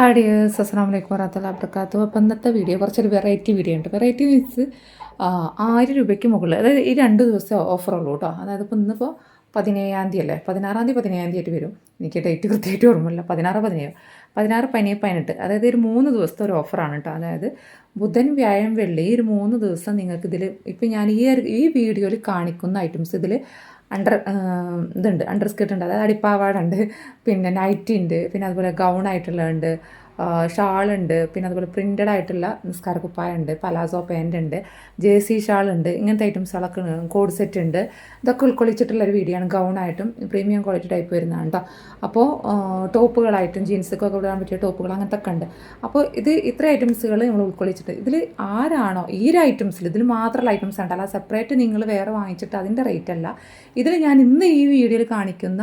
Hi dears അസ്സാം വലൈക്കും വറഹത്തുള്ള അബ്രക്കാത്തു അപ്പോൾ ഇന്നത്തെ വീഡിയോ കുറച്ചൊരു വെറൈറ്റി വീഡിയോ ഉണ്ട്. വെറൈറ്റി മീൻസ് ആയിരം രൂപയ്ക്ക് മുകളിൽ അതായത് ഈ രണ്ട് ദിവസം ഓഫറുള്ളൂ കേട്ടോ അതായത് ഇപ്പോൾ ഇന്നിപ്പോൾ പതിനേഴാം തീയതി അല്ലേ? പതിനാറാം തീയതി പതിനേഴാം തീയതി ആയിട്ട് വരും. എനിക്ക് ഡേറ്റ് കൃത്യമായിട്ട് ഓർമ്മയില്ല. പതിനാറ് പതിനേഴ്. പതിനാറ് പതിനേഴ് പതിനെട്ട്. അതായത് ഒരു മൂന്ന് ദിവസത്തെ ഒരു ഓഫറാണ് കേട്ടോ അതായത് ബുധൻ വ്യാഴം വെള്ളി ഒരു മൂന്ന് ദിവസം നിങ്ങൾക്ക് ഇതിൽ ഇപ്പം ഞാൻ ഈ ഈ വീഡിയോയിൽ കാണിക്കുന്ന ഐറ്റംസ് ഇതിൽ അണ്ടർ ഇതുണ്ട് അണ്ടർ സ്കേർട്ട് ഉണ്ട്. അതായത് അടിപ്പാവാടുണ്ട് പിന്നെ നൈറ്റി ഉണ്ട് പിന്നെ അതുപോലെ ഗൗൺ ആയിട്ടുള്ളതുണ്ട്. ഷാളുണ്ട്. പിന്നെ അതുപോലെ പ്രിന്റഡ് ആയിട്ടുള്ള നിസ്കാര കുപ്പായ ഉണ്ട് പലാസോ പാന്റ് ഉണ്ട് ജെ സി ഷാളുണ്ട് ഇങ്ങനത്തെ ഐറ്റംസുകളൊക്കെ കോഡ് സെറ്റ് ഉണ്ട്. ഇതൊക്കെ ഉൾക്കൊള്ളിച്ചിട്ടുള്ള ഒരു വീഡിയോ ആണ്. ഗൗണായിട്ടും പ്രീമിയം ക്വാളിറ്റി ടൈപ്പ് വരുന്നതാണ് കേട്ടോ അപ്പോൾ ടോപ്പുകളായിട്ടും ജീൻസൊക്കെ ഒക്കെ ഇടാൻ പറ്റിയ ടോപ്പുകൾ അങ്ങനത്തെ ഒക്കെ ഉണ്ട്. അപ്പോൾ ഇത് ഇത്ര ഐറ്റംസുകൾ നമ്മൾ ഉൾക്കൊള്ളിച്ചിട്ട് ഇതിൽ ആരാണോ ഈ ഒരു ഐറ്റംസിൽ ഇതിൽ മാത്രമുള്ള ഐറ്റംസ് ഉണ്ട് അല്ല സെപ്പറേറ്റ് നിങ്ങൾ വേറെ വാങ്ങിച്ചിട്ട് അതിന്റെ റേറ്റ് അല്ല. ഇതിൽ ഞാൻ ഇന്ന് ഈ വീഡിയോയിൽ കാണിക്കുന്ന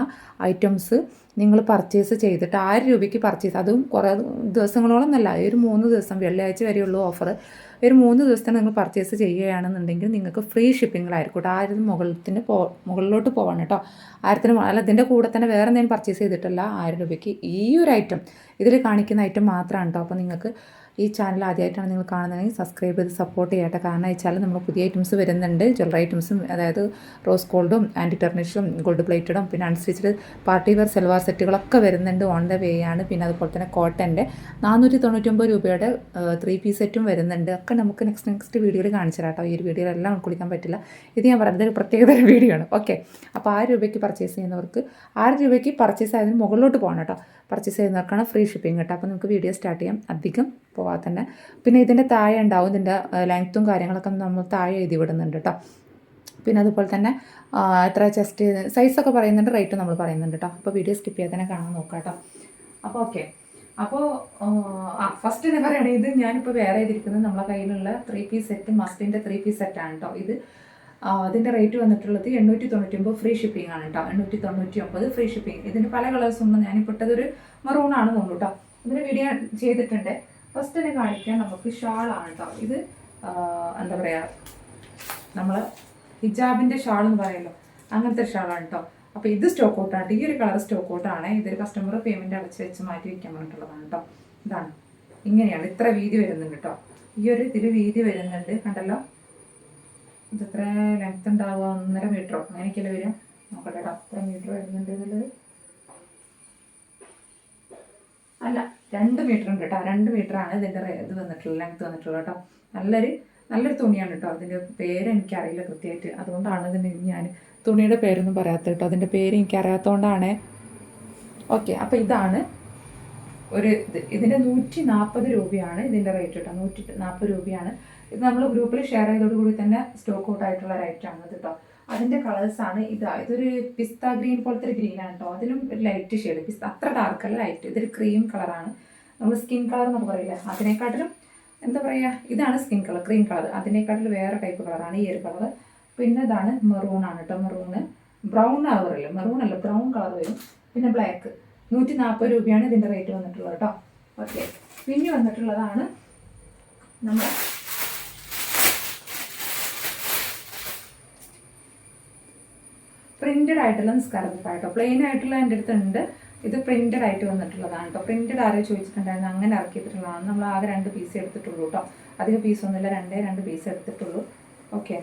ഐറ്റംസ് നിങ്ങൾ പർച്ചേസ് ചെയ്തിട്ട് ആയിരം രൂപയ്ക്ക് പർച്ചേസ് അതും കുറേ ദിവസങ്ങളോളം എന്നല്ല ഒരു മൂന്ന് ദിവസം വെള്ളിയാഴ്ച വരെയുള്ള ഓഫർ ഒരു മൂന്ന് ദിവസത്തിന് നിങ്ങൾ പർച്ചേസ് ചെയ്യുകയാണെന്നുണ്ടെങ്കിൽ നിങ്ങൾക്ക് ഫ്രീ ഷിപ്പിങ്ങിലായിരിക്കും കേട്ടോ. ആയിരത്തിന് മുകളിലത്തിന് പോ മുകളിലോട്ട് പോവാണ് കേട്ടോ. ആയിരത്തിന് അല്ല ഇതിന്റെ കൂടെ തന്നെ വേറെ എന്തെങ്കിലും പർച്ചേസ് ചെയ്തിട്ടല്ല ആയിരം രൂപയ്ക്ക് ഈ ഒരു ഐറ്റം ഇതിൽ കാണിക്കുന്ന ഐറ്റം മാത്രമാണ് കേട്ടോ. അപ്പോൾ നിങ്ങൾക്ക് ഈ ചാനൽ ആദ്യമായിട്ടാണ് നിങ്ങൾ കാണുന്നതെങ്കിൽ സബ്സ്ക്രൈബ് ചെയ്ത് സപ്പോർട്ട് ചെയ്യട്ടെ. കാരണം വെച്ചാൽ നമ്മൾ പുതിയ ഐറ്റംസ് വരുന്നുണ്ട്. ജ്വല്ലറി ഐറ്റംസും അതായത് റോസ് ഗോൾഡും ആന്റി ടെർണിഷും ഗോൾഡ് പ്ലേറ്റഡും പിന്നെ അൺസ്റ്റിച്ചഡ് പാർട്ടി വെയർ സെൽവാർ സെറ്റുകളൊക്കെ വരുന്നുണ്ട് ഓൺ ദ വേ ആണ്. പിന്നെ അതുപോലെ തന്നെ കോട്ടന്റെ നാനൂറ്റി തൊണ്ണൂറ്റൊമ്പത് രൂപയുടെ ത്രീ പീസ് സെറ്റും വരുന്നുണ്ട്. ഒക്കെ നമുക്ക് നെക്സ്റ്റ് നെക്സ്റ്റ് വീഡിയോയിൽ കാണിച്ചു കേട്ടോ. ഈ ഒരു വീഡിയോയിൽ എല്ലാം ഉൾക്കൊള്ളിക്കാൻ പറ്റില്ല. ഇത് ഞാൻ പറയുന്നത് ഒരു പ്രത്യേകതര വീഡിയോ ആണ്. ഓക്കെ അപ്പോൾ ആയിരം രൂപയ്ക്ക് പർച്ചേസ് ചെയ്യുന്നവർക്ക് ആയിരം രൂപയ്ക്ക് പർച്ചേസ് ആയതിന് മുകളിലോട്ട് പോകണം കേട്ടോ. പർച്ചേസ് ചെയ്യുന്നവർക്കാണ് ഫ്രീ ഷിപ്പിംഗ് കേട്ടോ. അപ്പോൾ നമുക്ക് വീഡിയോ സ്റ്റാർട്ട് ചെയ്യാം. അധികം പോവാതെ തന്നെ പിന്നെ ഇതിന്റെ താഴെ ഉണ്ടാവും ഇതിന്റെ ലെങ്ത്തും കാര്യങ്ങളൊക്കെ നമ്മൾ താഴെ എഴുതി വിടുന്നുണ്ട് കേട്ടോ പിന്നെ അതുപോലെ തന്നെ എത്ര ചെസ്റ്റ് സൈസൊക്കെ പറയുന്നുണ്ട് റേറ്റ് നമ്മൾ പറയുന്നുണ്ട് കേട്ടോ അപ്പോൾ വീഡിയോ സ്കിപ്പ് ചെയ്യാതെ തന്നെ കാണാൻ നോക്കാം കേട്ടോ അപ്പോൾ ഓക്കെ അപ്പോൾ ആ ഫസ്റ്റ് എന്ന് പറയുകയാണെങ്കിൽ ഇത് ഞാനിപ്പോൾ വേറെ ചെയ്തിരിക്കുന്നത് നമ്മളെ കയ്യിലുള്ള ത്രീ പീസ് സെറ്റ് മസ്റ്റിന്റെ ത്രീ പീസ് സെറ്റാണ് കേട്ടോ ഇത് അതിന്റെ റേറ്റ് വന്നിട്ടുള്ളത് എണ്ണൂറ്റി തൊണ്ണൂറ്റി ഒമ്പത് ഫ്രീ ഷിപ്പിംഗ് ആണ് കേട്ടോ എണ്ണൂറ്റി തൊണ്ണൂറ്റി ഒമ്പത് ഫ്രീ ഷിപ്പിംഗ് ഇതിന് പല കളേഴ്സും ഉണ്ട് മറൂണാണ് തോന്നുന്നു കേട്ടോ ഇതിന് വീഡിയോ ചെയ്തിട്ടുണ്ട്. ഫസ്റ്റ് തന്നെ കാണിക്കാൻ നമുക്ക് ഷാൾ ആണ് കേട്ടോ ഇത് എന്താ പറയുക നമ്മൾ ഹിജാബിന്റെ ഷാൾ എന്ന് പറയുമല്ലോ അങ്ങനത്തെ ഷാളാണ് കേട്ടോ അപ്പോൾ ഇത് സ്റ്റോക്ക് ഔട്ടാണ് ഈ ഒരു കളർ സ്റ്റോക്ക് ഔട്ടാണ് ഇതൊരു കസ്റ്റമർ പേയ്മെന്റ് അടച്ച് വെച്ച് മാറ്റി വയ്ക്കാൻ പറഞ്ഞിട്ടുള്ളതാണ് കേട്ടോ ഇതാണ്. ഇങ്ങനെയാണ് ഇത്ര വീതി വരുന്നുണ്ട് കേട്ടോ ഈ ഒരു ഇതിൽ വീതി വരുന്നുണ്ട്. കണ്ടല്ലോ? ഇത് എത്ര ലെങ്ത് ഉണ്ടാവുക? ഒന്നര മീറ്ററോ അങ്ങനെയൊക്കെയല്ലേ വരും നോക്കട്ടെ കേട്ടോ മീറ്റർ വരുന്നുണ്ട് എന്നുള്ളത്? അല്ല രണ്ട് മീറ്റർ ഉണ്ട് കേട്ടോ. രണ്ട് മീറ്ററാണ് ഇതിന്റെ ഇത് വന്നിട്ടുള്ള ലെങ്ത് വന്നിട്ടുള്ളത് കേട്ടോ. നല്ലൊരു നല്ലൊരു തുണിയാണ് കേട്ടോ. അതിന്റെ പേര് എനിക്കറിയില്ല കൃത്യമായിട്ട്. അതുകൊണ്ടാണ് ഇതിന് ഞാൻ തുണിയുടെ പേരൊന്നും പറയാത്ത കേട്ടോ. അതിന്റെ പേര് എനിക്കറിയാത്തതുകൊണ്ടാണ് ഓക്കെ അപ്പോൾ ഇതാണ് ഒരു ഇത്. ഇതിന്റെ നൂറ്റി നാൽപ്പത് രൂപയാണ് ഇതിന്റെ റേറ്റ് കേട്ടോ. നൂറ്റി നാൽപ്പത് രൂപയാണ്. ഇത് നമ്മൾ ഗ്രൂപ്പിൽ ഷെയർ ചെയ്തോടുകൂടി തന്നെ സ്റ്റോക്ക് ഔട്ട് ആയിട്ടുള്ള റേറ്റാണ് കേട്ടോ. അതിന്റെ ആണ് ഇതാ. ഇതൊരു പിസ്ത ഗ്രീൻ പോലത്തെ ഒരു ഗ്രീനാണ് കേട്ടോ അതിലും ഒരു ലൈറ്റ് ഷെയ്ഡ് പിസ്ത അത്ര ഡാർക്ക് അല്ല ലൈറ്റ് ഇതൊരു ക്രീം കളറാണ് നമ്മൾ സ്കിൻ കളർ എന്ന് പറയില്ല അതിനെക്കാട്ടിലും എന്താ പറയുക ഇതാണ് സ്കിൻ കളർ ക്രീം കളർ അതിനെക്കാട്ടിലും വേറെ ടൈപ്പ് കളറാണ് ഈ ഒരു കളർ പിന്നെ ഇതാണ് മെറൂൺ ആണ് കേട്ടോ മെറൂണ് ബ്രൗൺ ആവറില്ല മെറൂൺ അല്ല ബ്രൗൺ കളർ വരും. പിന്നെ ബ്ലാക്ക് നൂറ്റി നാൽപ്പത് രൂപയാണ് ഇതിന്റെ റേറ്റ് വന്നിട്ടുള്ളത് കേട്ടോ ഓക്കെ പിന്നെ വന്നിട്ടുള്ളതാണ് നമ്മുടെ പ്രിന്റഡ് ആയിട്ടുള്ള നിസ്കാരം കേട്ടോ പ്ലെയിൻ ആയിട്ടുള്ള എന്റെ അടുത്ത് ഉണ്ട്. ഇത് പ്രിന്റഡ് ആയിട്ട് വന്നിട്ടുള്ളതാണ് കേട്ടോ പ്രിന്റഡ് ആരെ ചോദിച്ചിട്ടുണ്ടായിരുന്നു? അങ്ങനെ ഇറക്കിയിട്ടുള്ളതാണ്. നമ്മൾ ആകെ രണ്ട് പീസ് എടുത്തിട്ടുള്ളൂ കേട്ടോ അധികം പീസ് ഒന്നുമില്ല. രണ്ടേ രണ്ട് പീസ് എടുത്തിട്ടുള്ളൂ. ഓക്കെ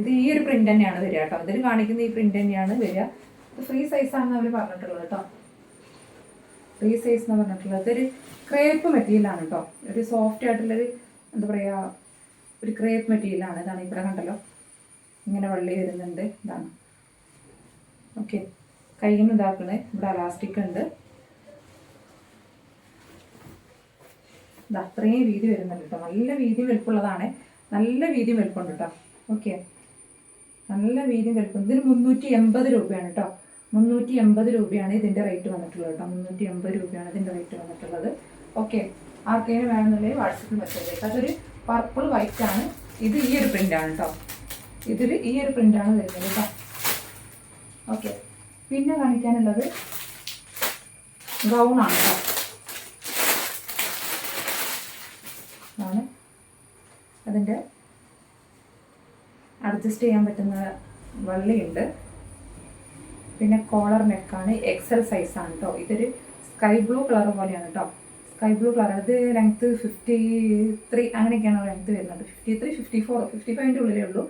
ഇത് ഈ ഒരു പ്രിന്റ് തന്നെയാണ് വരിക കേട്ടോ ഇതിൽ കാണിക്കുന്ന ഈ പ്രിന്റ് തന്നെയാണ് വരിക. ഇത് ഫ്രീ സൈസാണെന്ന് അവർ പറഞ്ഞിട്ടുള്ളത് കേട്ടോ ഫ്രീ സൈസ് എന്ന് പറഞ്ഞിട്ടുള്ളത് ഇതൊരു ക്രേപ്പ് മെറ്റീരിയലാണ് കേട്ടോ ഒരു സോഫ്റ്റ് ആയിട്ടുള്ളൊരു എന്താ പറയുക ഒരു ക്രേപ്പ് മെറ്റീരിയലാണ് ഇതാണ് ഇവിടെ കണ്ടല്ലോ. ഇങ്ങനെ വള്ളി വരുന്നുണ്ട്. ഇതാണ്. ഓക്കെ. കയ്യിൽ നിന്ന് ഇതാക്കണേ. ഇവിടെ അലാസ്റ്റിക് ഉണ്ട്. ഇത് അത്രയും വീതി വരുന്നുണ്ട് കേട്ടോ നല്ല വീതി വലുപ്പമുള്ളതാണ് നല്ല വീതി വലുപ്പമുണ്ട് കേട്ടോ ഓക്കെ. നല്ല വീതി വലുപ്പം. ഇതിന് മുന്നൂറ്റി എൺപത് രൂപയാണ് കേട്ടോ മുന്നൂറ്റി എൺപത് രൂപയാണ് ഇതിന്റെ റേറ്റ് വന്നിട്ടുള്ളത് കേട്ടോ മുന്നൂറ്റി എൺപത് രൂപയാണ് ഇതിന്റെ റേറ്റ് വന്നിട്ടുള്ളത്. ഓക്കെ. ആർക്കെങ്കിലും വേണമെന്നുണ്ടെങ്കിൽ വാട്സപ്പിൽ മെസ്സേജ് അയക്കാം. അതൊരു പർപ്പിൾ വൈറ്റ് ആണ്. ഇത് ഈ ഒരു പ്രിന്റാണ് കേട്ടോ ഇതിൽ ഈ ഒരു പ്രിന്റാണ് വരുന്നത് കേട്ടോ ഓക്കെ പിന്നെ കാണിക്കാനുള്ളത് ഗൗണാണ് ആണ് അതിന്റെ അഡ്ജസ്റ്റ് ചെയ്യാൻ പറ്റുന്ന വള്ളിയുണ്ട്. പിന്നെ കോളർ നെക്കാണ് എക്സൽ സൈസാണ് കേട്ടോ ഇതൊരു സ്കൈ ബ്ലൂ കളർ പോലെയാണ് കേട്ടോ സ്കൈ ബ്ലൂ കളർ ഇത് ലെങ്ത്ത് ഫിഫ്റ്റി ത്രീ അങ്ങനെയൊക്കെയാണ് ലെങ്ത്ത് വരുന്നത്. Fifty three fifty four fifty ഫൈവിന്റെ ഉള്ളിലേ ഉള്ളൂ.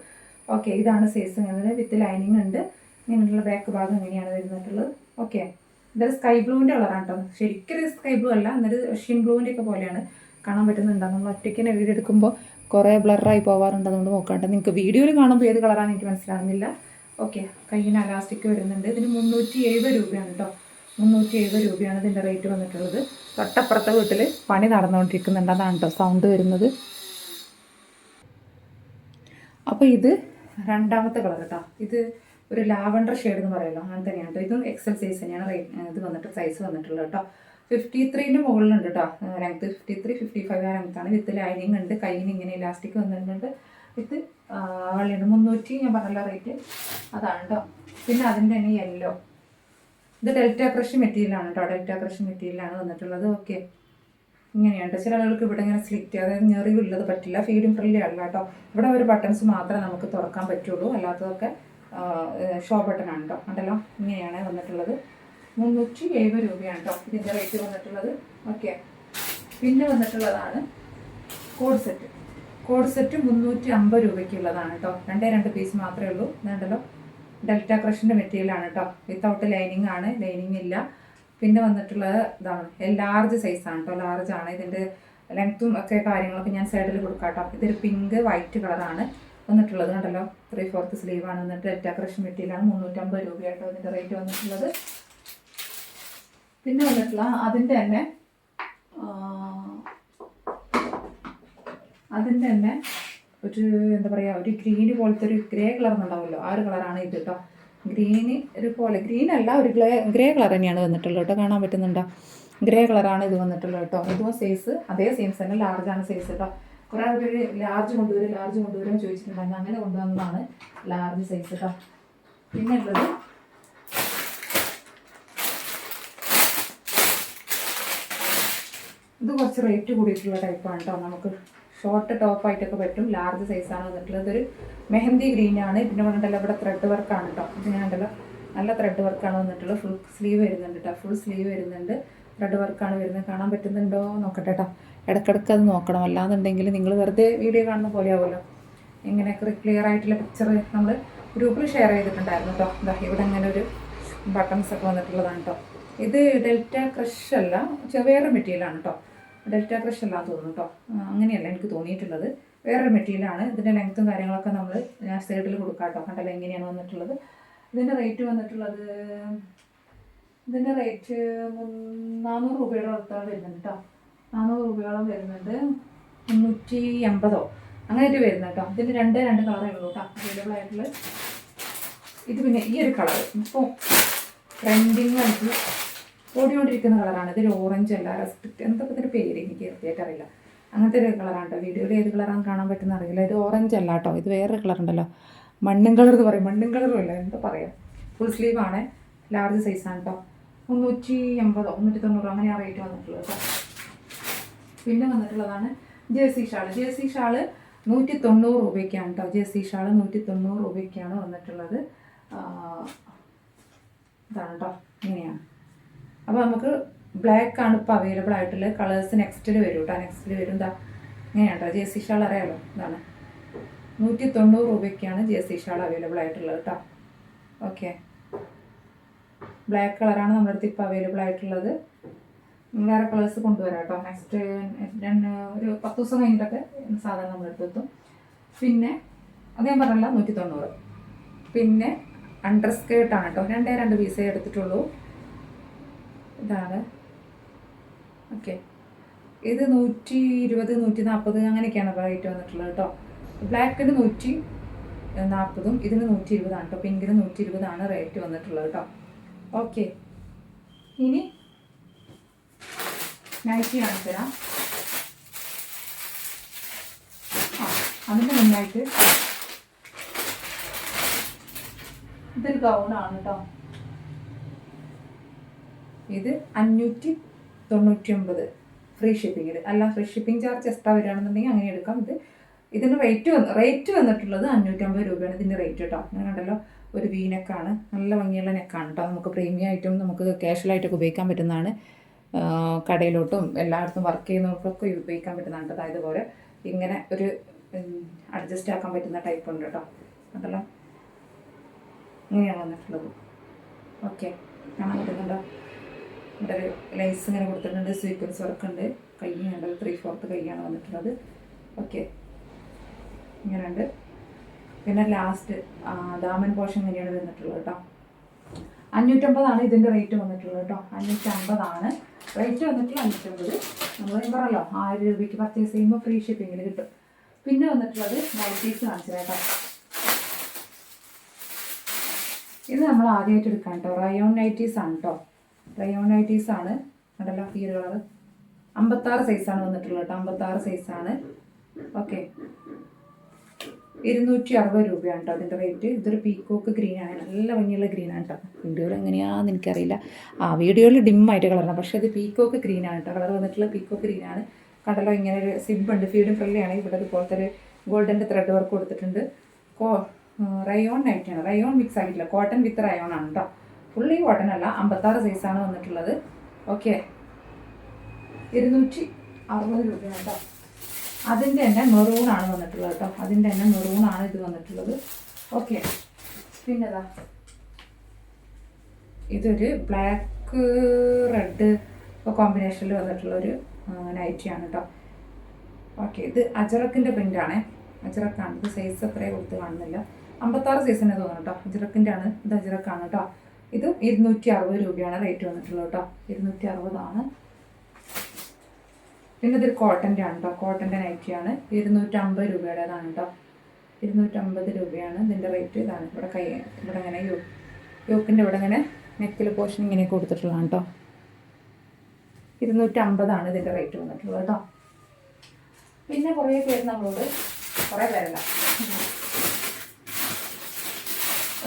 ഓക്കെ ഇതാണ് സൈസ് ഇങ്ങനെ വിത്ത് ലൈനിങ് ഉണ്ട്. ഇങ്ങനെയുള്ള ബാക്ക് ഭാഗം ഇങ്ങനെയാണ് വരുന്നിട്ടുള്ളത്. ഓക്കെ ഇതൊരു സ്കൈ ബ്ലൂവിന്റെ കളറാണ് കേട്ടോ ശരിക്കും സ്കൈ ബ്ലൂ അല്ല എന്നൊരു ഷിൻ ബ്ലൂവിന്റെ ഒക്കെ പോലെയാണ്. കാണാൻ പറ്റുന്നുണ്ടോ. നമ്മൾ ഒറ്റയ്ക്ക് തന്നെ വീഡിയോ എടുക്കുമ്പോൾ കുറേ ബ്ലറായി പോകാറുണ്ട് അതുകൊണ്ട് നോക്കാണ്ട് നിങ്ങൾക്ക് വീഡിയോയിൽ കാണുമ്പോൾ ഏത് കളറാണെന്ന് എനിക്ക് മനസ്സിലാകുന്നില്ല ഓക്കെ കയ്യിന് അലാസ്റ്റിക് വരുന്നുണ്ട്. ഇതിന് മുന്നൂറ്റി എഴുപത് രൂപയാണ് കേട്ടോ മുന്നൂറ്റി എഴുപത് രൂപയാണ് ഇതിന്റെ റേറ്റ് വന്നിട്ടുള്ളത്. തൊട്ടപ്പുറത്തെ വീട്ടിൽ പണി നടന്നുകൊണ്ടിരിക്കുന്നുണ്ട്. അതാണ് കേട്ടോ സൗണ്ട് വരുന്നത്. അപ്പോൾ ഇത് രണ്ടാമത്തെ കളർ കേട്ടോ ഇത് ഒരു ലാവണ്ടർ ഷെയ്ഡ് എന്ന് പറയുമല്ലോ അങ്ങനെ തന്നെയാണ്. കേട്ടോ ഇതും എക്സൽ സൈസ് തന്നെയാണ് ഇത് വന്നിട്ട് സൈസ് വന്നിട്ടുള്ളത് കേട്ടോ ഫിഫ്റ്റി ത്രീന്റെ മുകളിലുണ്ട് കേട്ടോ length fifty three fifty five ആ ലെങ്ത്താണ് വിത്ത് ലൈനിങ് ഉണ്ട് കയ്യിൽ ഇങ്ങനെ ഇലാസ്റ്റിക് വന്നിട്ടുണ്ട്. വിത്ത് വള്ളിയുണ്ട്. മുന്നൂറ്റി ഞാൻ പറഞ്ഞല്ലോ റേറ്റ് അതാണ് കേട്ടോ പിന്നെ അതിന്റെ തന്നെ യെല്ലോ ഇത് ഡെൽറ്റ ക്രഷ് മെറ്റീരിയലാണ് കേട്ടോ ഡെൽറ്റ ക്രഷ് മെറ്റീരിയലാണ് വന്നിട്ടുള്ളത്. ഓക്കെ ഇങ്ങനെയുണ്ട്. ചില ആളുകൾക്ക് ഇവിടെ ഇങ്ങനെ സ്ലിറ്റ് അതായത് ഞെറിവുള്ളത് പറ്റില്ല. ഫീഡിങ് ഫ്രണ്ട്ലി അല്ല കേട്ടോ ഇവിടെ ഒരു ബട്ടൺസ് മാത്രമേ നമുക്ക് തുറക്കാൻ പറ്റുള്ളൂ. അല്ലാത്തതൊക്കെ ഷോ ആണ് കേട്ടോ കണ്ടല്ലോ? ഇങ്ങനെയാണ് വന്നിട്ടുള്ളത്. മുന്നൂറ്റി എഴുപത് രൂപയാണ് കേട്ടോ ഇതിന്റെ റേറ്റ് വന്നിട്ടുള്ളത്. ഓക്കെ. പിന്നെ വന്നിട്ടുള്ളതാണ് കോഡ് സെറ്റ്. കോഡ് സെറ്റ് മുന്നൂറ്റി അമ്പത് രൂപയ്ക്കുള്ളതാണ് കേട്ടോ രണ്ടേ രണ്ട് പീസ് മാത്രമേ ഉള്ളൂ. ഇതുണ്ടല്ലോ? ഡെൽറ്റ ക്രഷിന്റെ മെറ്റീരിയലാണ് കേട്ടോ വിത്തൗട്ട് ലൈനിങ് ആണ്. ലൈനിങ് ഇല്ല. പിന്നെ വന്നിട്ടുള്ളത് ഇതാണ്. ലാർജ് സൈസാണ് കേട്ടോ ലാർജ് ആണ്. ഇതിന്റെ ലെങ്ത്തും ഒക്കെ കാര്യങ്ങളൊക്കെ ഞാൻ സൈഡിൽ കൊടുക്കാം കേട്ടോ ഇതൊരു പിങ്ക് വൈറ്റ് കളറാണ് വന്നിട്ടുള്ളത് കണ്ടല്ലോ? ത്രീ ഫോർത്ത് സ്ലീവ് ആണ് വന്നിട്ട് ഡെൽറ്റ ക്രഷ് മെറ്റീരിയലാണ് മുന്നൂറ്റമ്പത് രൂപയായിട്ടോ അതിന്റെ റേറ്റ് വന്നിട്ടുള്ളത്. പിന്നെ വന്നിട്ടുള്ള അതിന്റെ തന്നെ അതിന്റെ തന്നെ ഒരു എന്താ പറയുക ഒരു ഗ്രീന് പോലത്തെ ഒരു ഗ്രേ കളർ ഉണ്ടാവുമല്ലോ ആ ഒരു കളറാണ് ഇത് കേട്ടോ ഗ്രീന് ഒരു പോലെ ഗ്രീൻ അല്ല ഒരു ഗ്രേ ഗ്രേ കളർ തന്നെയാണ് വന്നിട്ടുള്ളത് കേട്ടോ കാണാൻ പറ്റുന്നുണ്ടോ? ഗ്രേ കളറാണ് ഇത് വന്നിട്ടുള്ളത് കേട്ടോ ഇതും സൈസ് അതേ സെയിം തന്നെ ലാർജാണ് സൈസ് കേട്ടോ കുറേ പേര് ലാർജ് കൊണ്ടുവരും ലാർജ് കൊണ്ടുവരും ചോദിച്ചിട്ടുണ്ടായിരുന്നു. അങ്ങനെ കൊണ്ടുവന്നതാണ് ലാർജ് സൈസ് കേട്ടോ പിന്നെ ഉള്ളത് ഇത് കുറച്ച് റേറ്റ് കൂടിയിട്ടുള്ള ടൈപ്പാണ് കേട്ടോ നമുക്ക് ഷോർട്ട് ടോപ്പായിട്ടൊക്കെ പറ്റും. ലാർജ് സൈസാണ് വന്നിട്ടുള്ളത്. ഇതൊരു മെഹന്തി ഗ്രീൻ ആണ്. പിന്നെ വന്നിട്ടല്ലോ ഇവിടെ ത്രെഡ് വർക്കാണ് കേട്ടോ ഇത് നല്ല ത്രെഡ് വർക്കാണ് വന്നിട്ടുള്ളത്. ഫുൾ സ്ലീവ് വരുന്നുണ്ട് കേട്ടോ ഫുൾ സ്ലീവ് വരുന്നുണ്ട്. ത്രെഡ് വർക്കാണ് വരുന്നത്. കാണാൻ പറ്റുന്നുണ്ടോ? നോക്കട്ടെ കേട്ടോ ഇടയ്ക്കിടയ്ക്ക് അത് നോക്കണം. അല്ലാന്നുണ്ടെങ്കിൽ നിങ്ങൾ വെറുതെ വീഡിയോ കാണുന്ന പോലെ ആവുമല്ലോ ഇങ്ങനെയൊക്കെ ക്ലിയർ ആയിട്ടുള്ള പിക്ചർ നമ്മൾ ഗ്രൂപ്പിൽ ഷെയർ ചെയ്തിട്ടുണ്ടായിരുന്നു കേട്ടോ ഇതാ ഇവിടെ അങ്ങനെ ഒരു ബട്ടൺസ് ഒക്കെ വന്നിട്ടുള്ളതാണ് കേട്ടോ ഇത് ഡെൽറ്റ ക്രഷ് അല്ല വേറെ മെറ്റീരിയലാണ് കേട്ടോ ഡെൽറ്റ ക്രഷ് അല്ല തോന്നുന്നു കേട്ടോ അങ്ങനെയല്ല എനിക്ക് തോന്നിയിട്ടുള്ളത്. വേറൊരു മെറ്റീരിയലാണ് ഇതിന്റെ ലെങ്ത്തും കാര്യങ്ങളൊക്കെ നമ്മൾ ഞാൻ സൈഡിൽ കൊടുക്കാം കേട്ടോ കണ്ടല്ലോ എങ്ങനെയാണ് വന്നിട്ടുള്ളത്. ഇതിന്റെ റേറ്റ് വന്നിട്ടുള്ളത് ഇതിന്റെ റേറ്റ് നാനൂറ് രൂപയുടെ അടുത്താണ് വരുന്നുണ്ട് കേട്ടോ നാനൂറ് രൂപയോളം വരുന്നുണ്ട് മുന്നൂറ്റി എൺപതോ അങ്ങനെയായിട്ട് വരുന്നത് കേട്ടോ ഇതിന്റെ രണ്ട് രണ്ട് കളറേ ഉള്ളൂ കേട്ടോ അവൈലബിൾ ആയിട്ടുള്ള ഇത് പിന്നെ ഈ ഒരു കളർ ഇപ്പോൾ ട്രെൻഡിങ് ആയിട്ട് ഓടിക്കൊണ്ടിരിക്കുന്ന കളറാണ് ഇതൊരു ഓറഞ്ച് അല്ല റെസ്പെക്ട് എന്തൊക്കെ ഇതിന്റെ പേര് എനിക്ക് കൃത്യമായിട്ട് അറിയില്ല. അങ്ങനത്തെ ഒരു കളറാണ് കേട്ടോ വീഡിയോയിൽ ഏത് കളറാണ് കാണാൻ പറ്റുന്ന അറിയില്ല. ഇത് ഓറഞ്ച് അല്ല കേട്ടോ ഇത് വേറൊരു കളർ ഉണ്ടല്ലോ. മണ്ണും കളർ എന്ന് പറയും. മണ്ണും കളറും അല്ല. എന്താ പറയുക ഫുൾ സ്ലീവ് ആണ്. ലാർജ് സൈസാണ് കേട്ടോ മുന്നൂറ്റി എൺപതോ മുന്നൂറ്റി തൊണ്ണൂറോ അങ്ങനെ ആ റേറ്റ് വന്നിട്ടുള്ളത് കേട്ടോ. പിന്നെ വന്നിട്ടുള്ളതാണ് ജേഴ്സി ഷാൾ. ജേഴ്സി ഷാൾ നൂറ്റി തൊണ്ണൂറ് രൂപയ്ക്കാണ് കേട്ടോ. ജേഴ്സി ഷാൾ നൂറ്റി തൊണ്ണൂറ് രൂപയ്ക്കാണ് വന്നിട്ടുള്ളത്. ഇതാണ് കേട്ടോ. ഇങ്ങനെയാണ്. അപ്പോൾ നമുക്ക് ബ്ലാക്ക് ആണ് ഇപ്പോൾ അവൈലബിൾ ആയിട്ടുള്ളത് കളേഴ്സ് നെക്സ്റ്റിൽ വരും കേട്ടോ. നെക്സ്റ്റിൽ വരും. എന്താ ഇങ്ങനെയാണ് കേട്ടോ. ജേഴ്സി ഷാൾ അറിയാലോ? ഇതാണ്. നൂറ്റി തൊണ്ണൂറ് രൂപയ്ക്കാണ് ജേഴ്സി ഷാൾ അവൈലബിൾ ആയിട്ടുള്ളത് കേട്ടോ. ഓക്കെ ബ്ലാക്ക് കളറാണ് നമ്മുടെ അടുത്ത് ഇപ്പോൾ അവൈലബിൾ ആയിട്ടുള്ളത്. വേറെ കളേഴ്സ് കൊണ്ടുവരാം കേട്ടോ. നെക്സ്റ്റ് ഒരു പത്ത് ദിവസം കഴിഞ്ഞിട്ടൊക്കെ സാധനം നമ്മുടെ അടുത്ത് എത്തും. പിന്നെ അത് ഞാൻ പറഞ്ഞല്ല നൂറ്റി തൊണ്ണൂറ് പിന്നെ അണ്ടർ സ്കേർട്ടാണ് കേട്ടോ. രണ്ടേ രണ്ട് പീസേ എടുത്തിട്ടുള്ളൂ. ഇതാണ്. ഓക്കെ ഇത് നൂറ്റി ഇരുപത് നൂറ്റി നാൽപ്പത് അങ്ങനെയൊക്കെയാണ് റേറ്റ് വന്നിട്ടുള്ളത് കേട്ടോ. ബ്ലാക്കിന് നൂറ്റി നാൽപ്പതും ഇതിന് നൂറ്റി ഇരുപതാണ് കേട്ടോ. പിങ്കിന് നൂറ്റി ഇരുപതാണ് റേറ്റ് വന്നിട്ടുള്ളത് കേട്ടോ. ഓക്കെ ഇനി നൈറ്റി കാണിച്ചു തരാം ആ അതിന്റെ മുന്നായിട്ട് ഇതൊരു ഗൗണാണ് കേട്ടോ ഇത് അഞ്ഞൂറ്റി തൊണ്ണൂറ്റി ഒമ്പത് ഫ്രീ ഷിപ്പിങ്ങിൽ അല്ല ഫ്രീ ഷിപ്പിംഗ് ചാർജ് എക്സ്ട്രാ വരികയാണെന്നുണ്ടെങ്കിൽ അങ്ങനെ എടുക്കാം. ഇത് ഇതിന് റേറ്റ് വന്ന് റേറ്റ് വന്നിട്ടുള്ളത് അഞ്ഞൂറ്റമ്പത് രൂപയാണ് ഇതിന്റെ റേറ്റ് കേട്ടോ ഞാൻ കണ്ടല്ലോ. ഒരു വി നെക്കാണ് നല്ല ഭംഗിയുള്ള നെക്കാണ് കേട്ടോ നമുക്ക് പ്രീമിയം ആയിട്ടും നമുക്ക് ക്യാഷ്വലായിട്ടൊക്കെ ഉപയോഗിക്കാൻ പറ്റുന്നതാണ്. കടയിലോട്ടും എല്ലായിടത്തും വർക്ക് ചെയ്യുന്നവർക്കൊക്കെ ഉപയോഗിക്കാൻ പറ്റുന്നതാണ് അതായത് പോലെ ഇങ്ങനെ ഒരു അഡ്ജസ്റ്റ് ആക്കാൻ പറ്റുന്ന ടൈപ്പ് ഉണ്ട് കേട്ടോ അതെല്ലാം ഇങ്ങനെയാണ് വന്നിട്ടുള്ളത്. ഓക്കെ കാണാൻ പറ്റുന്നുണ്ടോ? ഇവിടെ ഒരു ലൈസ് ഇങ്ങനെ കൊടുത്തിട്ടുണ്ട്. സീക്വൻസ് വർക്ക് ഉണ്ട്. കൈ ഉണ്ട് ത്രീ ഫോർത്ത് കൈയാണ് വന്നിട്ടുള്ളത്. ഓക്കെ ഇങ്ങനെയുണ്ട്. പിന്നെ ലാസ്റ്റ് ദാമൻ പോഷൻ തന്നെയാണ് വന്നിട്ടുള്ളത് കേട്ടോ. അഞ്ഞൂറ്റമ്പതാണ് ഇതിന്റെ റേറ്റ് വന്നിട്ടുള്ളത് കേട്ടോ. അഞ്ഞൂറ്റമ്പതാണ്. റേറ്റ് വന്നിട്ടുള്ള അഞ്ഞൂറ്റമ്പത്. നമ്മൾ പറഞ്ഞല്ലോ ആയിരം രൂപയ്ക്ക് പർച്ചേസ് ചെയ്യുമ്പോൾ ഫ്രീ ഷിപ്പിംഗിൽ കിട്ടും. പിന്നെ വന്നിട്ടുള്ളത് നൈറ്റീസ് കാണിച്ചു കേട്ടോ ഇത് നമ്മൾ ആദ്യമായിട്ട് എടുക്കാം കേട്ടോ. റയോൺ നൈറ്റീസ് ആണ് കേട്ടോ. റയോൺ നൈറ്റീസ് ആണ്. കണ്ടല്ലോ ഈ ഒരു കളർ അമ്പത്താറ് സൈസാണ് വന്നിട്ടുള്ളത് കേട്ടോ. അമ്പത്താറ് സൈസാണ് ഓക്കെ ഇരുന്നൂറ്റി അറുപത് രൂപയാണ് കേട്ടോ അതിന്റെ റേറ്റ് ഇതൊരു പീക്കോക്ക് ഗ്രീൻ ആണ്. നല്ല ഭംഗിയുള്ള ഗ്രീൻ ആണ് കേട്ടോ വീഡിയോയിൽ എങ്ങനെയാണെന്ന് എനിക്കറിയില്ല. ആ വീഡിയോയിൽ ഡിമ്മായിട്ട് കളറാണ് പക്ഷേ അത് പീക്കോക്ക് ഗ്രീൻ ആണ് കേട്ടോ കളർ വന്നിട്ടുള്ള പീക്കോക്ക് ഗ്രീൻ ആണ്. കണ്ടല്ലോ ഇങ്ങനെ ഒരു സിബ് ഉണ്ട്. ഫീഡും ഫ്രണ്ട്ലിയാണ് ഇവിടെ ഇതുപോലത്തെ ഒരു ഗോൾഡന്റെ ത്രെഡ് വർക്ക് കൊടുത്തിട്ടുണ്ട്. കോ റയോൺ നൈറ്റാണ് റയോൺ മിക്സ് ആയിട്ടില്ല കോട്ടൺ വിത്ത് റയോൺ ആണ് കേട്ടോ ഫുള്ളി കോട്ടൺ അല്ല അമ്പത്താറ് സൈസാണ് വന്നിട്ടുള്ളത്. ഓക്കെ ഇരുന്നൂറ്റി അറുപത് രൂപയാണ് കേട്ടോ അതിന്റെ തന്നെ മെറൂണാണ് വന്നിട്ടുള്ളത് കേട്ടോ. അതിന്റെ തന്നെ മെറൂണാണ് ഇത് വന്നിട്ടുള്ളത്. ഓക്കെ പിന്നെതാ. ഇതൊരു ബ്ലാക്ക് റെഡ് കോമ്പിനേഷനിൽ വന്നിട്ടുള്ള ഒരു നൈറ്റിയാണ് കേട്ടോ ഓക്കെ ഇത് അജറക്കിന്റെ പ്രിന്റാണ് അജറക്കാണ് ഇത് സൈസ് അത്രയും കൊടുത്ത് കാണുന്നില്ല. അമ്പത്താറ് സൈസിനെ തോന്നുന്നു കേട്ടോ അജറക്കിന്റെ ആണ്. ഇത് അജറക്കാണ് കേട്ടോ ഇത് ഇരുന്നൂറ്റി അറുപത് രൂപയാണ് റേറ്റ് വന്നിട്ടുള്ളത് കേട്ടോ ഇരുന്നൂറ്റി അറുപതാണ്. പിന്നെ ഇതൊരു കോട്ടന്റെ ആണ് കേട്ടോ കോട്ടന്റെ നൈറ്റിയാണ് ഇരുന്നൂറ്റമ്പത് രൂപയുടേതാണ് കേട്ടോ ഇരുന്നൂറ്റമ്പത് രൂപയാണ് ഇതിന്റെ റേറ്റ് ഇതാണ് ഇവിടെ കൈ ഇവിടെ ഇങ്ങനെ യോ യോക്കിന്റെ ഇവിടെ ഇങ്ങനെ നെക്കിൽ പോർഷൻ ഇങ്ങനെ കൊടുത്തിട്ടുള്ളതാണ് കേട്ടോ ഇരുന്നൂറ്റമ്പതാണ് ഇതിന്റെ റേറ്റ് വന്നിട്ടുള്ളത് കേട്ടോ പിന്നെ കുറേ പേര് നമ്മളോട് കുറേ പേരല്ല.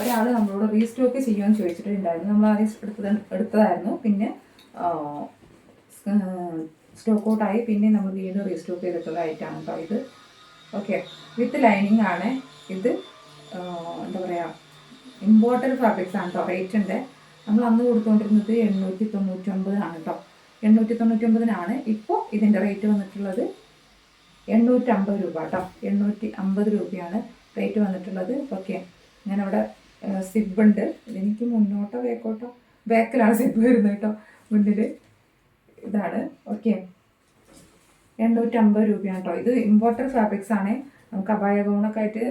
ഒരാൾ നമ്മളോട് റീസ്റ്റോക്ക് ചെയ്യുമെന്ന് ചോദിച്ചിട്ടുണ്ടായിരുന്നു. നമ്മൾ ആദ്യം എടുത്തത് എടുത്തതായിരുന്നു. പിന്നെ സ്റ്റോക്ക് ഔട്ടായി. പിന്നെ നമ്മൾ വീണ്ടും റീസ്റ്റോക്ക് ചെയ്തിട്ടുള്ള ഐറ്റാണ് കേട്ടോ ഇത്. ഓക്കെ. വിത്ത് ലൈനിങ് ആണ് ഇത്. എന്താ പറയുക ഇമ്പോർട്ടന്റ് ഫാബ്രിക്സ് ആണ് കേട്ടോ റേറ്റ് ഉണ്ട്. നമ്മൾ അന്ന് കൊടുത്തുകൊണ്ടിരുന്നത് എണ്ണൂറ്റി തൊണ്ണൂറ്റി ഒമ്പതിനാണ് കേട്ടോ എണ്ണൂറ്റി തൊണ്ണൂറ്റൊമ്പതിനാണ് ഇപ്പോൾ ഇതിന്റെ റേറ്റ് വന്നിട്ടുള്ളത് എണ്ണൂറ്റമ്പത് രൂപ കേട്ടോ എണ്ണൂറ്റി അമ്പത് രൂപയാണ് റേറ്റ് വന്നിട്ടുള്ളത്. ഓക്കെ. ഞാനവിടെ സിബ് ഉണ്ട്. എനിക്ക് മുന്നോട്ടോ ബേക്കോട്ടോ ബാക്കിലാണ് സിബ് വരുന്നത് കേട്ടോ മുന്നിൽ ഇതാണ്. ഓക്കെ എണ്ണൂറ്റമ്പത് രൂപയാണ് കേട്ടോ ഇത് ഇമ്പോർട്ടഡ് ഫാബ്രിക്സ് ആണ്. നമുക്ക് അപായ ഗൗണൊക്കെ ആയിട്ട്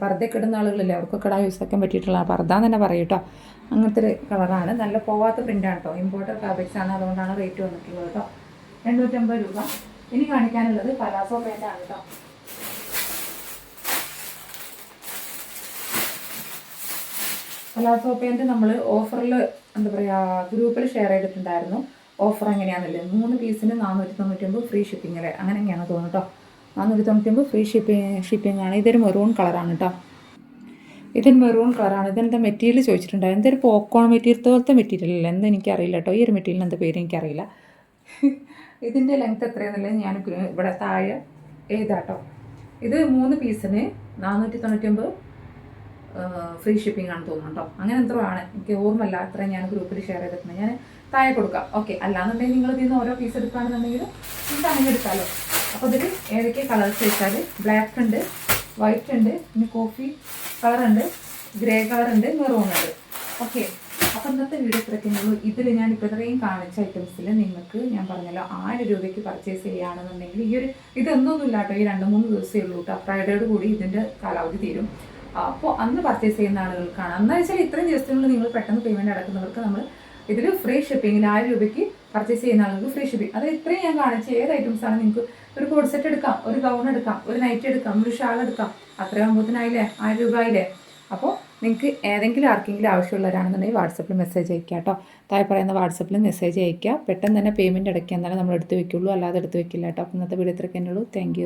പർദ്ദ ഇടുന്ന ആളുകളില്ലേ അവർക്കൊക്കെ ഇടാൻ യൂസ് ആക്കാൻ പറ്റിയിട്ടുള്ള പർദ്ദ തന്നെ പറയും കേട്ടോ അങ്ങനത്തെ ഒരു കളറാണ് നല്ല പോവാത്ത പ്രിന്റാണ് കേട്ടോ ഇമ്പോർട്ടഡ് ഫാബ്രിക്സ് ആണ്. അതുകൊണ്ടാണ് റേറ്റ് വന്നിട്ടുള്ളത് കേട്ടോ എണ്ണൂറ്റമ്പത് രൂപ. ഇനി കാണിക്കാനുള്ളത് പലാസോ ആണ് കേട്ടോ പലാസോ പാന്റ് നമ്മൾ ഓഫറിൽ എന്താ പറയുക ഗ്രൂപ്പിൽ ഷെയർ ചെയ്തിട്ടുണ്ടായിരുന്നു. ഓഫർ എങ്ങനെയാണെന്നില്ലേ മൂന്ന് പീസിന് നാനൂറ്റി തൊണ്ണൂറ്റൊമ്പത് ഫ്രീ ഷിപ്പിംഗ് അല്ലേ? അങ്ങനെ എങ്ങനെയാണ് തോന്നുന്നു കേട്ടോ നാനൂറ്റി തൊണ്ണൂറ്റൊമ്പത് ഫ്രീ ഷിപ്പിംഗ് ഷിപ്പിംഗ് ആണ്. ഇതൊരു മെറൂൺ കളറാണ് കേട്ടോ ഇതൊരു മെറൂൺ കളറാണ് ഇതെന്താ മെറ്റീരിയൽ ചോദിച്ചിട്ടുണ്ടോ? എന്തൊരു പോക്കോൺ മെറ്റീരിയൽ പോലത്തെ മെറ്റീരിയൽ അല്ല? എന്താ എനിക്കറിയില്ല കേട്ടോ ഈ ഒരു മെറ്റീരിയൽ എന്താ പേര് എനിക്കറിയില്ല. ഇതിന്റെ ലെങ്ത് എത്രയാണെന്നുള്ളത് ഞാൻ ഇവിടെ താഴെ എഴുതാട്ടോ ഇത് മൂന്ന് പീസിന് നാനൂറ്റി തൊണ്ണൂറ്റൊമ്പത് ഫ്രീ ഷിപ്പിംഗ് ആണ് തോന്നുന്നു കേട്ടോ അങ്ങനെ എന്തോ ആണ്. എനിക്ക് ഓർമ്മല്ല അത്ര ഞാൻ ഗ്രൂപ്പിൽ ഷെയർ ചെയ്തിട്ടുണ്ട്. ഞാൻ താഴെ കൊടുക്കാം. ഓക്കെ അല്ലാന്നുണ്ടെങ്കിൽ നിങ്ങൾ ഇതിൽ നിന്ന് ഓരോ പീസ് എടുക്കുകയാണെന്നുണ്ടെങ്കിൽ നിങ്ങൾക്ക് അങ്ങനെ എടുക്കാമല്ലോ അപ്പോൾ ഇതിൽ ഏതൊക്കെ കളേഴ്സ് വെച്ചാൽ ബ്ലാക്ക് ഉണ്ട് വൈറ്റ് ഉണ്ട് പിന്നെ കോഫി കളറുണ്ട് ഗ്രേ കളറുണ്ട് മെറൂൺ ഉണ്ട് ഓക്കെ അപ്പം ഇന്നത്തെ വീഡിയോ ഇത്രയ്ക്കുള്ളൂ ഇതിൽ ഞാൻ ഇപ്പോൾ ഇത്രയും കാണിച്ച ഐറ്റംസിൽ നിങ്ങൾക്ക് ഞാൻ പറഞ്ഞല്ലോ ആയിരം രൂപയ്ക്ക് പർച്ചേസ് ചെയ്യുകയാണെന്നുണ്ടെങ്കിൽ ഈ ഒരു ഇതൊന്നൊന്നുമില്ല കേട്ടോ ഈ രണ്ട് മൂന്ന് ദിവസമേ ഉള്ളൂ കേട്ടോ ഫ്രൈഡേയോട് കൂടി ഇതിന്റെ കാലാവധി തീരും. അപ്പോൾ അന്ന് പർച്ചേസ് ചെയ്യുന്ന ആളുകൾക്കാണ്. അന്ന് വെച്ചാൽ ഇത്രയും ദിവസത്തിനുള്ളിൽ നിങ്ങൾ പെട്ടെന്ന് പേയ്മെന്റ് അടക്കുന്നവർക്ക് നമ്മൾ ഇതിൽ ഫ്രീ ഷിപ്പിങ്ങിന് ആയിരം രൂപയ്ക്ക് പർച്ചേസ് ചെയ്യുന്ന ആളുകൾക്ക് ഫ്രീ ഷിപ്പിംഗ് അത് ഇത്രയും ഞാൻ കാണിച്ച ഏത് ഐറ്റംസ് ആണ് നിങ്ങൾക്ക് ഒരു കോഡ് സെറ്റ് എടുക്കാം ഒരു ഗൗൺ എടുക്കാം ഒരു നൈറ്റ് എടുക്കാം ഒരു ഷാൾ എടുക്കാം. അത്രയാകുമ്പോഴത്തേനായില്ലേ ആയിരം രൂപ ആയില്ലേ? അപ്പോൾ നിങ്ങൾക്ക് ഏതെങ്കിലും ആർക്കെങ്കിലും ആവശ്യമുള്ളവരാണെന്നുണ്ടെങ്കിൽ വാട്സപ്പിൽ മെസ്സേജ് അയക്കുക കേട്ടോ. താഴെ പറയുന്ന വാട്സപ്പിൽ മെസ്സേജ് അയക്കുക പെട്ടെന്ന് തന്നെ പേയ്മെന്റ് അടയ്ക്കുക എന്നാലും നമ്മൾ എടുത്ത് വെക്കുള്ളൂ. അല്ലാതെ എടുത്ത് വെക്കില്ല കേട്ടോ. അപ്പോൾ ഇന്നത്തെ വീഡിയോ ഇത്രയ്ക്ക് തന്നെയുള്ളൂ താങ്ക്